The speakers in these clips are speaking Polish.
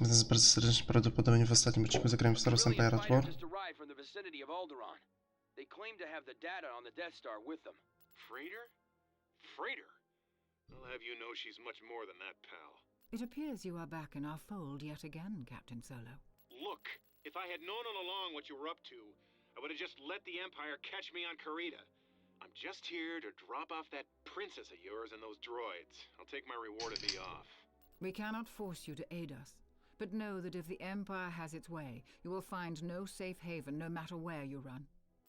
Więc jest bardzo serdecznie prawdopodobnie w ostatnim odcinku zagrałem w Star Wars Empire at War. just arrived from the vicinity of Alderaan. They claim to have the data on the Death Star with them. Freighter? Freighter? I'll have you know she's much more than that, pal. It appears you are back in our fold yet again, Captain Solo. Look, if I had known all along what you were up to, I would have just let the Empire catch me on Karita. I'm just here to drop off that princess of yours and those droids. I'll take my reward and be off. We cannot force you to aid us, but know that if the Empire has its way, you will find no safe haven no matter where you run.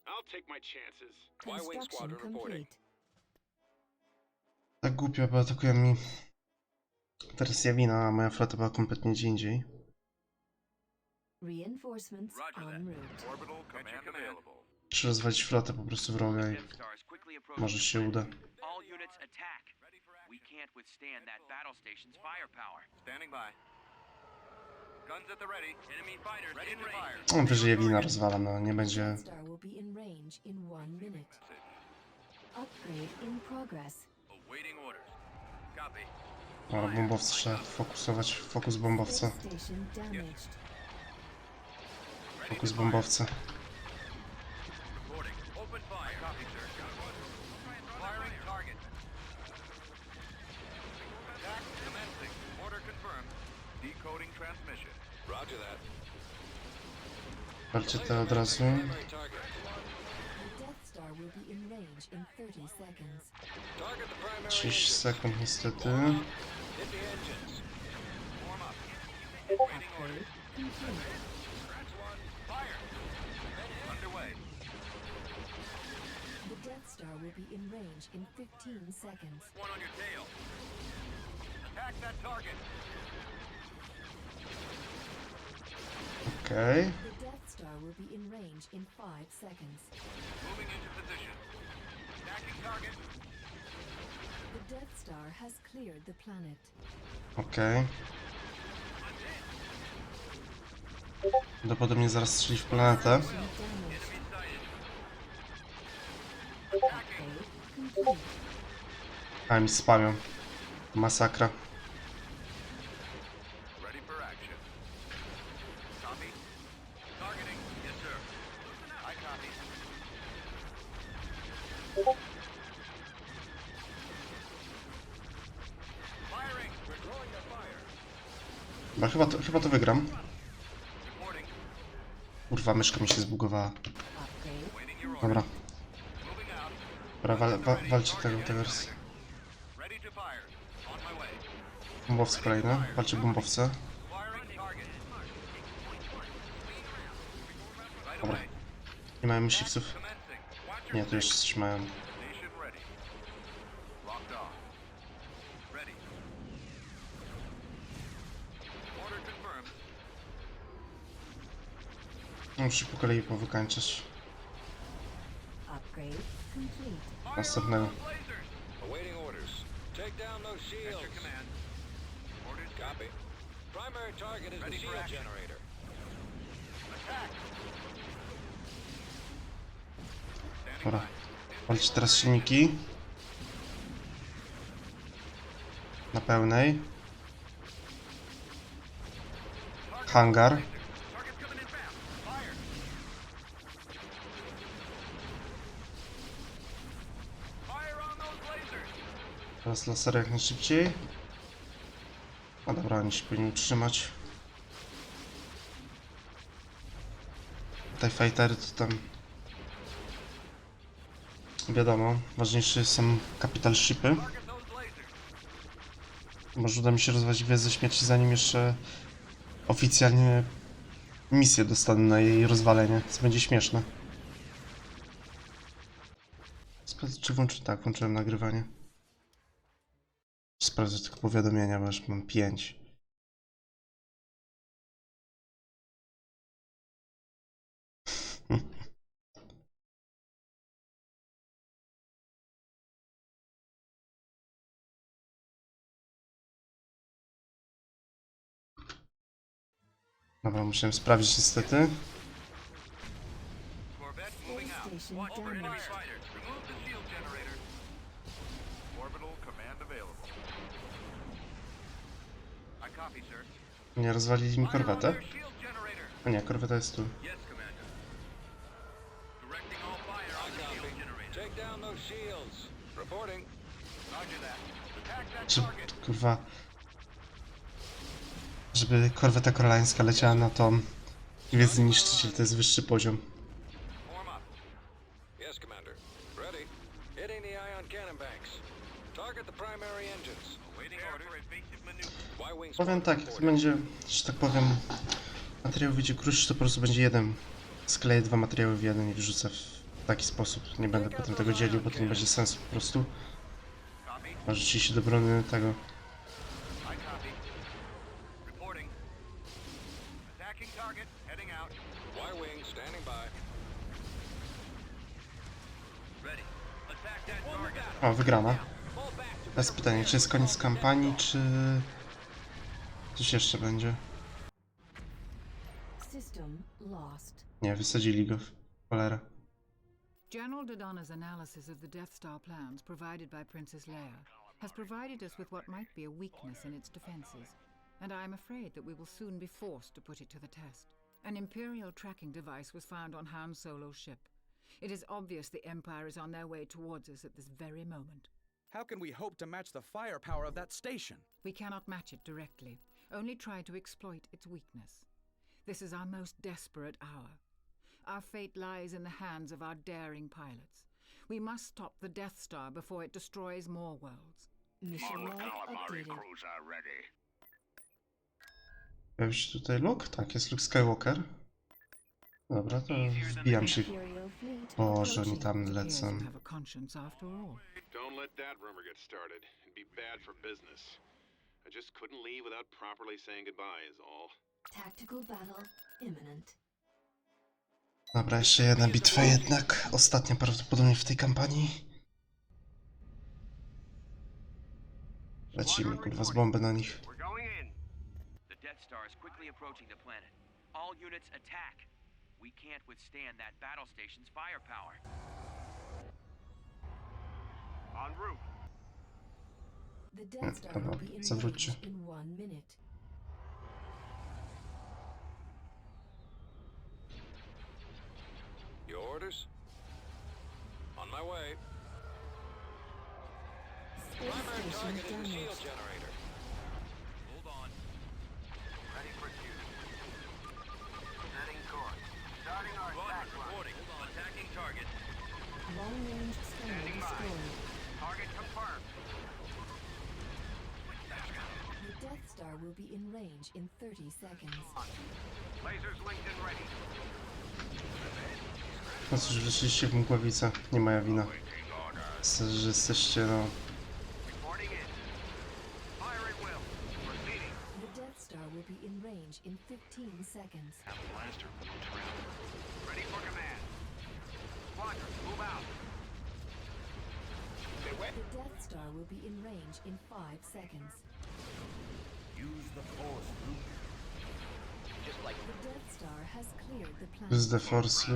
I'll take my chances. Y-Wing Construction Squadron reporting. complete. Tak głupio, bo atakują mi teraz Jawina, a moja flota była kompletnie gdzie indziej. Reinforcements en route. Orbital command available. Trzeba rozwalić flotę po prostu wroga i Death Star is quickly approaching może się uda. All units attack. We can't withstand that battle station's firepower. Standing by. On wyżyje wina rozwalam, no nie będzie... Death Star will be in range in one minute. Upgrade in progress. Awaiting orders. Copy. Ale bombowce trzeba fokusować. Fokus bombowca. Space station damaged. Fokus bombowca. Decoding transmission. Roger that. Walcie te od razu. The Death Star will be in range in 30 seconds. 30 sekund niestety. Form up. Waiting orders. Complete. Scratch one. Fire. Underway. The Death Star will be in range in 15 seconds. One on your tail. Attack that target. Okej. The Death Star will be in range in 5 seconds. Moving into position. Attacking target. The Death Star has cleared the planet. Okej. Prawdopodobnie zaraz strzeli w planetę. A mi spamią. Masakra. Chyba, chyba, to, chyba to wygram. Kurwa, myszka mi się zbugowała. Dobra. Dobra, wal, wa, walcie tego, tego. To. Bombowce kolejne. Walcie bombowce. Dobra. Nie mają myśliwców. Nie, już six. coś mają. Shields. your command. Orders Copy. Primary target is Ready the for shield action. generator. Attack. Standing Dobra. teraz silniki. Na pełnej. Hangar. Target's coming in fast. Fire. Fire on those lasers. Teraz lasery jak najszybciej. A dobra, oni się powinni utrzymać. TIE Fightery to tam... Wiadomo, ważniejsze są Capital Shipy. Może uda mi się rozwać Gwiazdę Śmierci zanim jeszcze oficjalnie misję dostanę na jej rozwalenie, co będzie śmieszne. Sprawdzę czy włączy... Tak, włączyłem nagrywanie. Sprawdzę tylko powiadomienia, bo już mam 5. Dobra, musiałem sprawdzić niestety. Nie rozwalili mi korwetę? A nie, korweta jest tu. Czy, kurwa... Żeby korweta koreańska leciała na tą... Gwiezdny Niszczyciel, to jest wyższy poziom. Yes, Commander. Ready. Hitting the ion cannon banks. Target the primary engines. Powiem tak, jak to będzie, że tak powiem, materiał wyjdzie krótszy, to po prostu będzie jeden. Skleję dwa materiały w jeden i wrzucę w taki sposób. Nie będę potem tego dzielił, bo to nie będzie sensu po prostu. A rzeczywiście do brony tego. O, wygrana. Fall Teraz pytanie, czy jest koniec kampanii, czy... Coś jeszcze będzie? System lost. Nie, wysadzili go w cholera. General Dodonna's analysis of the Death Star plans provided by Princess Leia has provided us with what might be a weakness in its defenses, and I am afraid that we will soon be forced to put it to the test. An Imperial tracking device was found on Han Solo's ship. It is obvious the Empire is on their way towards us at this very moment. How can we hope to match the firepower of that station? We cannot match it directly, only try to exploit its weakness. This is our most desperate hour. Our fate lies in the hands of our daring pilots. We must stop the Death Star before it destroys more worlds. Mission log updated. Pojawił się tutaj Luke? Tak, jest Luke Skywalker. Dobra, to wbijam się. Imperial fleet Boże, oni tam It lecą. That rumor get started. It'd be bad for business. I just couldn't leave without properly saying goodbye, is all. Tactical battle imminent. Dobra, jeszcze jedna bitwa jednak. Ostatnia prawdopodobnie w tej kampanii. Lecimy, kurwa, z bomby na nich. We're going in. The Death Star is quickly approaching the planet. All units attack. We can't withstand that battle station's firepower. En route. The Death Star will be in zawróćcie. in one minute. Your orders? On my way. Primary target is the shield generator. Hold on. Ready for duty. Setting course. Starting our attack reporting. Attacking target. Long-range scanner Standing destroyed. Target confirmed. The Death Star will be in range in 30 seconds. Lasers linked and ready. No cóż, wróciliście w mgławicę. Nie moja wina. S- Że jesteście, no... Reporting in. Fire at will. Proceeding. The Death Star will be in range in 15 seconds. Ready for command. Squadron, move out. The Death Star will be in range in 5 seconds. Just like The Death Star has cleared the To jest planet. The Force?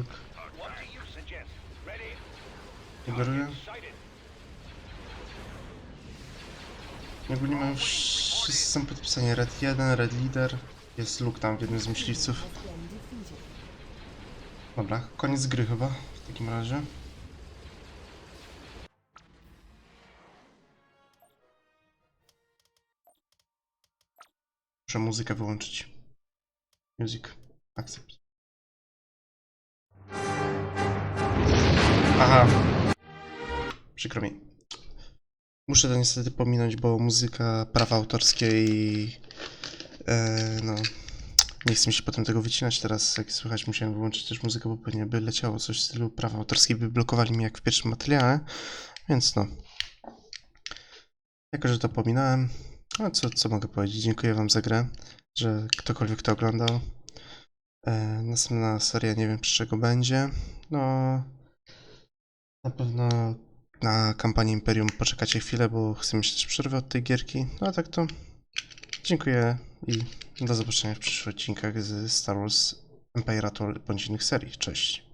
Sugeruję? Sighted. Ogólnie mają wszyscy są podpisani. Red 1, Red Leader. Jest Luke tam w jednym z myśliwców. Dobra, koniec gry chyba w takim razie. Muszę muzykę wyłączyć. Music. Accept. Aha. Przykro mi. Muszę to niestety pominąć, bo muzyka prawa autorskie i... E, no... Nie chcę mi się potem tego wycinać teraz, jak słychać musiałem wyłączyć też muzykę, bo pewnie by leciało coś w stylu prawa autorskie, by blokowali mi jak w pierwszym materiale, więc no. Jako, że to pominąłem, no co, co mogę powiedzieć, dziękuję wam za grę, że ktokolwiek to oglądał. E, następna seria nie wiem przy czego będzie, no na pewno na kampanię Imperium poczekacie chwilę, bo chcę mieć też przerwę od tej gierki, no a tak to dziękuję i do zobaczenia w przyszłych odcinkach z Star Wars Empire bądź innych serii. Cześć.